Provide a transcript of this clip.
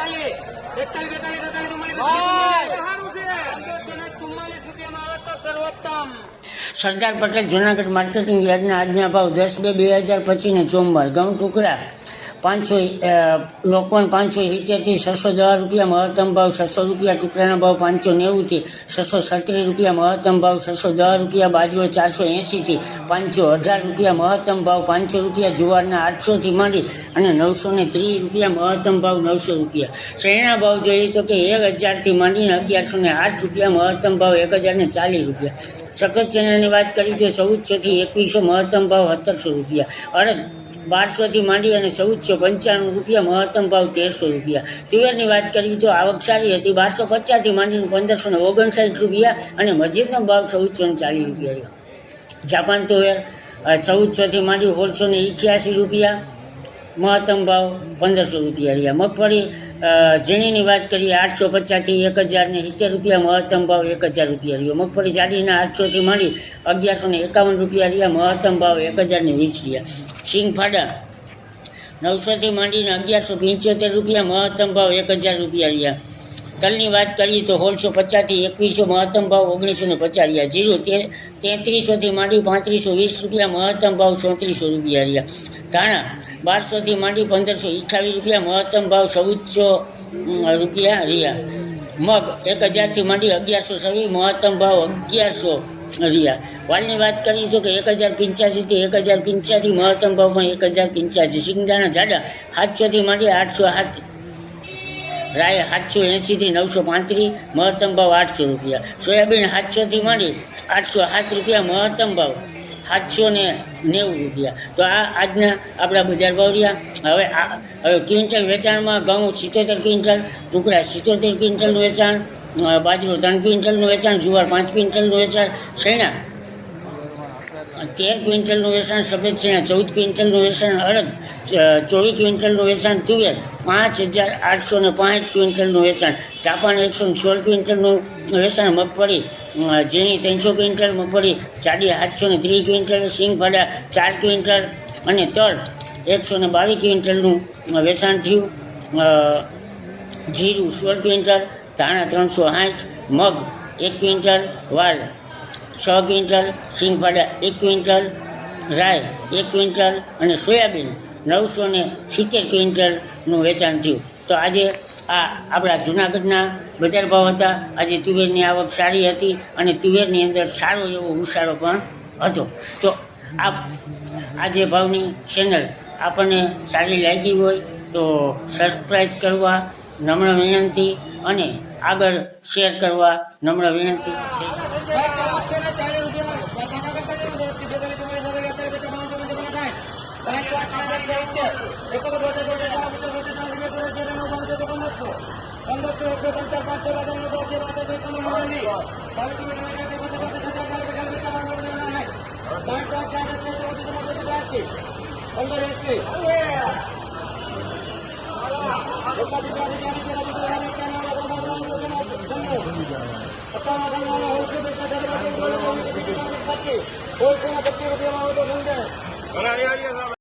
બેતાલીસ બેતાલીસ બેતાલીસ ચુમ્માલીસ. ચુમ્માલીસ રૂપિયામાં આવે તો સર્વોત્તમ. સરદાર પટેલ જુનાગઢ માર્કેટિંગ યાર્ડના આજના ભાવ દસ બે બે હજાર પચીસને ચોમવાર ઘઉં ટુકડા પાંચસો લોકવન પાંચસો સિત્તેરથી છસો દસ રૂપિયા મહત્તમ ભાવ, છસો રૂપિયા ટુકડાના ભાવ, પાંચસો નેવુંથી છસો છત્રીસ રૂપિયા મહત્તમ ભાવ, છસો દસ રૂપિયા બાજુઓ ચારસો એંશીથી પાંચસો અઢાર રૂપિયા મહત્તમ ભાવ, પાંચસો રૂપિયા જુવારના આઠસોથી માંડી અને નવસો ને ત્રીસ રૂપિયા મહત્તમ ભાવ, નવસો રૂપિયા. શેરણા ભાવ જોઈએ તો કે એક હજારથી માંડીને અગિયારસો ને આઠ રૂપિયા મહત્તમ ભાવ, એક હજાર ને ચાલીસ રૂપિયા. સફેદ ચણાની વાત કરી તો ચૌદસોથી એકવીસો મહત્તમ ભાવ, સત્તરસો રૂપિયા. અરે બારસોથી માંડી અને ચૌદસો પંચાણું રૂપિયા મહત્તમ ભાવ તેરસો રૂપિયા. તુવેરની વાત કરીએ તો આવક સારી હતી, બારસો પચાસથી માંડીને પંદરસો ને ઓગણસાઠ રૂપિયા અને મસ્જિદનો ભાવ ચૌદસો ને ચાલીસ રૂપિયા રહ્યો. જાપાન તુવેર ચૌદસોથી માંડી સોળસો ને ઇઠ્યાસી રૂપિયા મહત્તમ ભાવ પંદરસો રૂપિયા રહ્યા. મગફળી ઝીણીની વાત કરીએ, આઠસો પચાસથી એક હજાર ને સિત્તેર રૂપિયા મહત્તમ ભાવ એક હજાર રૂપિયા રહ્યો. મગફળી જાડીના આઠસોથી માંડી અગિયારસો ને એકાવન રૂપિયા રહ્યા, મહત્તમ ભાવ એક હજારને વીસ રહ્યા. સિંગ ફાડા નવસોથી માંડીને અગિયારસો પંચોતેર રૂપિયા મહત્તમ ભાવ એક હજાર રૂપિયા રહ્યા. તલની વાત કરીએ તો સોળસો પચાસથી એકવીસો મહત્તમ ભાવ ઓગણીસો ને પચાસ રહ્યા. જીરું તે તેત્રીસોથી માંડી પાંત્રીસો વીસ રૂપિયા મહત્તમ ભાવ ચોત્રીસો રૂપિયા રહ્યા. ધાણા બારસોથી માંડી પંદરસો અઠ્ઠાવીસ રૂપિયા મહત્તમ ભાવ ચૌદસો રૂપિયા રહ્યા. મગ એક હજારથી માંડી અગિયારસો છવ્વીસ મહત્તમ ભાવ અગિયારસો રહ્યા વાલની વાત કરીએ તો કે એક હજાર પંચ્યાસીથી એક હજાર પંચ્યાસી, મહત્તમ ભાવમાં એક હજાર પંચ્યાસી. સિંગદાણા જાડા સાતસોથી માંડી આઠસો સાત. રાય સાતસો એંશીથી નવસો પાંત્રીસ, મહત્તમ ભાવ આઠસો રૂપિયા. સોયાબીન સાતસોથી માંડી આઠસો સાત રૂપિયા, મહત્તમ ભાવ સાતસો ને નેવું રૂપિયા. તો આ આજના આપણા બજાર ભાવ રહ્યા. હવે આ, હવે ક્વિન્ટલ વેચાણમાં ઘઉં સિત્તોતેર ક્વિન્ટલ, ટુકડા સિત્તોતેર ક્વિન્ટલનું વેચાણ બાજરો ત્રણ ક્વિન્ટલનું વેચાણ, જુવાર પાંચ ક્વિન્ટલનું વેચાણ, શેણા. તેર ક્વિન્ટલનું વેચાણ, સફેદ શેણા ચૌદ ક્વિન્ટલનું વેચાણ, અડદ ચોવીસ ક્વિન્ટલનું વેચાણ, તુવેર પાંચ હજાર આઠસો ને પાંચ ક્વિન્ટલનું વેચાણ, ચાપાન એકસો ને સોળ ક્વિન્ટલનું વેચાણ, મગફળી ઝીણી ત્રણસો ક્વિન્ટલ, મગફળી ચાડી સાતસો ને ત્રીસ ક્વિન્ટલ, સિંગફાડા ચાર ક્વિન્ટલ અને તલ એકસો ને બાવીસ ક્વિન્ટલનું વેચાણ થયું. જીરું સોળ ક્વિન્ટલ ધાણા ત્રણસો સાઠ, મગ એક ક્વિન્ટલ, વાલ છ ક્વિન્ટલ, સિંગફાડા એક ક્વિન્ટલ રાય એક ક્વિન્ટલ અને સોયાબીન નવસો ને સિત્તેર ક્વિન્ટલનું વેચાણ થયું. તો આજે આ આપણા જૂનાગઢના બજાર ભાવ હતા. આજે તુવેરની આવક સારી હતી અને તુવેરની અંદર સારો એવો ઉછાળો પણ હતો. તો આ આજે ભાવની ચેનલ આપણને સારી લાગી હોય તો સબસ્ક્રાઈબ કરવા નમ્ર વિનંતી અને આગળ શેર કરવા નમ્ર વિનંતી જય પંદર એસી કોઈ પચીસ રૂપિયામાં આવે તો સમજાય